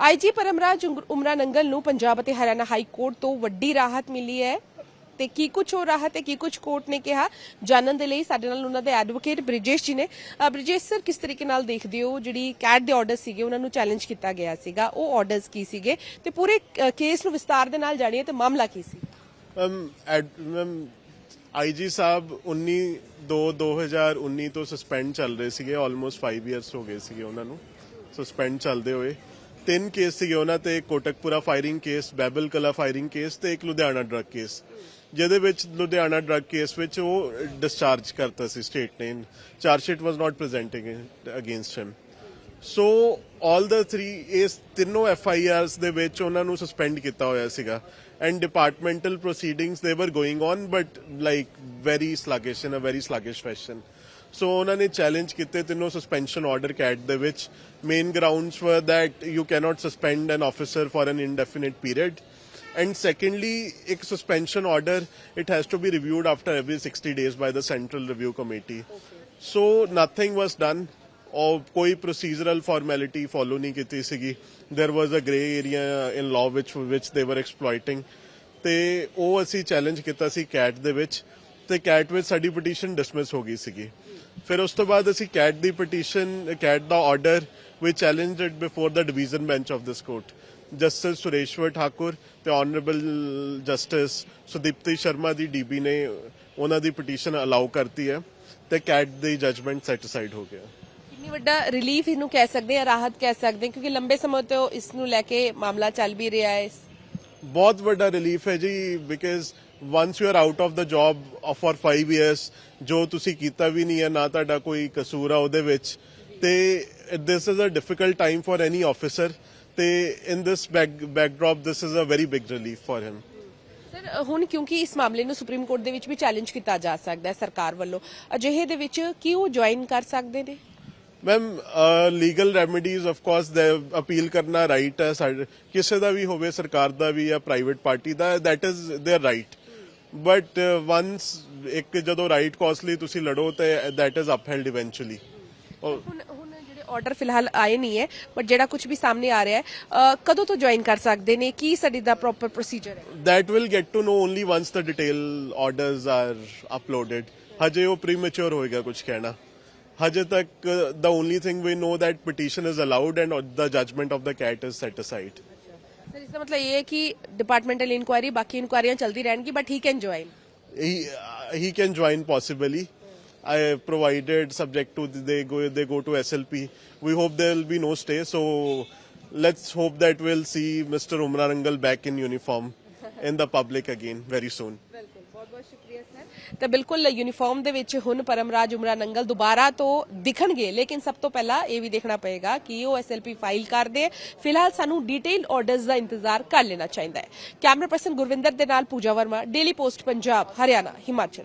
IG Paramraj ਉਮਰਾ Nangal ਨੂੰ ਪੰਜਾਬ ਅਤੇ Haryana high court ਤੋਂ ਵੱਡੀ ਰਾਹਤ ਮਿਲੀ ਹੈ। ਤੇ ਕੀ ਕੁਝ ਹੋ ਰਹਾ ਤੇ ਕੀ ਕੁਝ ਕੋਰਟ ਨੇ ਕਿਹਾ, ਜਾਣਨ ਦੇ ਲਈ ਸਾਡੇ ਨਾਲ ਉਹਨਾਂ ਦੇ ਐਡਵੋਕੇਟ ਬ੍ਰਿਜੇਸ਼ ਜੀ ਨੇ। ਬ੍ਰਿਜੇਸ਼ ਸਰ ਕਿਸ ਤਰੀਕੇ ਨਾਲ ਦੇਖਦੇ ਹੋ? ਜਿਹੜੀ ਕੈਟ ਦੇ ਆਰਡਰ ਸੀਗੇ, ਉਹਨਾਂ ਨੂੰ ਚੈਲੰਜ ਕੀਤਾ ਗਿਆ ਸੀਗਾ। ਉਹ ਆਰਡਰਸ ਕੀ ਸੀਗੇ? ਤੇ ਪੂਰੇ ਕੇਸ ਨੂੰ ਵਿਸਤਾਰ ਦੇ ਨਾਲ ਜਾਣੀਏ ਤੇ ਮਾਮਲਾ ਕੀ ਸੀ? ਮੈਮ, ਐਡ- ਮੈਮ ਆਈਜੀ ਸਾਹਿਬ 19 2 2019 ਤੋਂ ਸਸਪੈਂਡ ਚੱਲ ਰਹੇ ਸੀਗੇ ਆਲਮੋਸਟ 5 ਇਅਰਸ ਹੋ ਗਏ ਸੀਗੇ ਉਹਨਾਂ ਨੂੰ। ਸਸਪੈਂਡ ਚੱਲਦੇ ਹੋਏ। ਤਿੰਨ ਕੇਸ ਸੀਗੇ ਉਹਨਾਂ ਤੇ, ਕੋਟਕਪੁਰਾ ਫਾਇਰਿੰਗ ਕੇਸ ਬੈਬਲ ਕਲਾ ਫਾਇਰਿੰਗ ਕੇਸ ਤੇ ਇੱਕ ਲੁਧਿਆਣਾ ਡਰੱਗ ਕੇਸ ਜਿਹਦੇ ਵਿੱਚ ਲੁਧਿਆਣਾ ਡਰੱਗ ਕੇਸ ਵਿੱਚ ਉਹ ਡਿਸਚਾਰਜ ਕਰਤਾ ਸੀ ਸਟੇਟ ਨੇ। Charge sheet was not presenting against him so all the 3 ਇਸ ਤਿੰਨੋਂ ਐਫ ਆਈ ਆਰਸ ਦੇ ਵਿੱਚ ਉਹਨਾਂ ਨੂੰ ਸਸਪੈਂਡ ਕੀਤਾ ਹੋਇਆ ਸੀਗਾ। And departmental proceedings they were going on but like very sluggish in a very sluggish fashion so ਉਹਨਾਂ ਨੇ ਚੈਲੰਜ ਕੀਤੇ ਤਿੰਨੋਂ ਸਸਪੈਂਸ਼ਨ ਆਰਡਰ ਕੈਟ ਦੇ ਵਿੱਚ main grounds were that you cannot suspend an officer for an indefinite period and secondly ek suspension order it has to be reviewed after every 60 days by the central review committee okay. so nothing was done ਔਰ ਕੋਈ procedural formality follow ਨਹੀਂ ਕੀਤੀ ਸੀਗੀ there was a grey area in law ਵਿਚ ਵਿਚ they were ਐਕਸਪਲੋਇਟਿੰਗ ਤੇ ਉਹ ਅਸੀਂ challenge ਕੀਤਾ ਸੀ ਕੈਟ ਦੇ ਵਿੱਚ ਤੇ ਕੈਟ ਵਿੱਚ ਸਾਡੀ ਪਟੀਸ਼ਨ ਡਿਸਮਿਸ ਹੋ ਗਈ ਸੀਗੀ ਫਿਰ ਉਸ ਤੋਂ ਬਾਅਦ ਅਸੀਂ ਕੈਟ ਦੀ ਪਟੀਸ਼ਨ ਕੈਟ ਦਾ order we challenged it before the division bench of this court justice Sureshwar Thakur ਤੇ ਆਨਰੇਬਲ ਜਸਟਿਸ ਸੁਦੀਪਤੀ ਸ਼ਰਮਾ ਦੀ ਡੀਬੀ ਨੇ ਉਹਨਾਂ ਦੀ ਪਟੀਸ਼ਨ ਅਲਾਉ ਕਰਤੀ ਹੈ ਤੇ ਕੈਟ ਦੀ ਜਜਮੈਂਟ ਸੈਟੀਸਫਾਈਡ ਹੋ ਗਿਆ। ਕਿੰਨੀ ਵੱਡਾ ਰਿਲੀਫ ਇਹਨੂੰ ਕਹਿ ਸਕਦੇ ਆ ਰਾਹਤ ਕਹਿ ਸਕਦੇ ਕਿਉਂਕਿ ਲੰਬੇ ਸਮੇਂ ਤੋਂ ਇਸ ਨੂੰ ਲੈ ਕੇ ਮਾਮਲਾ ਚੱਲ ਵੀ ਰਿਹਾ ਹੈ। ਬਹੁਤ ਵੱਡਾ ਰਿਲੀਫ ਹੈ ਜੀ because once you are out of the job for 5 years ਜੋ ਤੁਸੀਂ ਕੀਤਾ ਵੀ ਨਹੀਂ ਹੈ ਨਾ ਤੁਹਾਡਾ ਕੋਈ ਕਸੂਰ ਆ ਉਹਦੇ ਵਿੱਚ ਤੇ this is a difficult time for any officer ਤੇ in this backdrop this is a very big relief for him sir ਹੁਣ ਕਿਉਂਕਿ ਇਸ ਮਾਮਲੇ ਨੂੰ ਸੁਪਰੀਮ ਕੋਰਟ ਦੇ ਵਿੱਚ ਵੀ ਚੈਲੰਜ ਕੀਤਾ ਜਾ ਸਕਦਾ ਹੈ ਸਰਕਾਰ ਵੱਲੋਂ ਅਜਿਹੇ ਦੇ ਵਿੱਚ ਕੀ ਉਹ ਜੁਆਇਨ ਕਰ ਸਕਦੇ ਨੇ? Ma'am legal remedies of course the appeal ਕਰਨਾ ਰਾਈਟ ਹੈ ਕਿਸੇ ਦਾ ਵੀ ਹੋਵੇ ਸਰਕਾਰ ਦਾ ਵੀ ਜਾਂ private party the that is there right but once ਇੱਕ ਜਦੋਂ ਰਾਈਟ ਕਾਜ਼ ਲਈ ਤੁਸੀਂ ਲੜੋ ਤੇ ਦੈਟ ਇਜ਼ ਅਪਹੈਲਡ ਇਵੈਂਚੁਅਲੀ ਹੁਣ ਹੁਣ ਜਿਹੜੇ ਆਰਡਰ ਫਿਲਹਾਲ ਆਏ ਨਹੀਂ ਹੈ ਬਟ ਜਿਹੜਾ ਕੁਝ ਵੀ ਸਾਹਮਣੇ ਆ ਰਿਹਾ ਹੈ ਕਦੋਂ ਤੋਂ ਜੁਆਇਨ ਕਰ ਸਕਦੇ ਨੇ ਕੀ ਸਟੱਡੀ ਦਾ ਪ੍ਰੋਪਰ ਪ੍ਰੋਸੀਜਰ ਹੈ that will get to know only once the detail orders are uploaded ਹਜੇ ਉਹ premature ਹੋਏਗਾ ਕੁਝ ਕਹਿਣਾ ਹਜੇ ਤੱਕ the only thing we know that petition is allowed and the judgment of the cat is set aside sir ਇਸ ਦਾ ਮਤਲਬ ਇਹ ਹੈ ਕਿ ਡਿਪਾਰਟਮੈਂਟਲ ਇਨਕੁਆਇਰੀ ਬਾਕੀ ਇਨਕੁਆਇਰੀਆਂ ਚੱਲਦੀ ਰਹਿਣਗੀ but he can join he, he can join possibly I provided subject to they go they go to SLP we hope there will be no stay so let's hope that we'll see Mr. Umra Rangal back in uniform in the public again very soon ਬਿਲਕੁਲ ਬਹੁਤ ਬਹੁਤ ਸ਼ੁਕਰੀਆ, sir. ਤਾਂ ਬਿਲਕੁਲ uniform ਦੇ ਵਿੱਚ ਹੁਣ ਪਰਮਰਾਜ ਉਮਰਾ ਨੰਗਲ ਦੁਬਾਰਾ ਤੋਂ ਦਿਖਣਗੇ, ਲੇਕਿਨ ਸਭ ਤੋਂ ਪਹਿਲਾਂ ਇਹ ਵੀ ਦੇਖਣਾ ਪਏਗਾ ਕਿ ਉਹ ਐਸਐਲਪੀ ਫਾਈਲ ਕਰਦੇ ਹੈ ਫਿਲਹਾਲ ਸਾਨੂੰ ਡਿਟੇਲ ਆਰਡਰਸ ਦਾ ਇੰਤਜ਼ਾਰ ਕਰ ਲੈਣਾ ਚਾਹੀਦਾ ਹੈ। ਕੈਮਰਾ ਪਰਸਨ ਗੁਰਵਿੰਦਰ ਦੇ ਨਾਲ ਪੂਜਾ ਵਰਮਾ ਡੇਲੀ ਪੋਸਟ ਪੰਜਾਬ, ਹਰਿਆਣਾ, ਹਿਮਾਚਲ।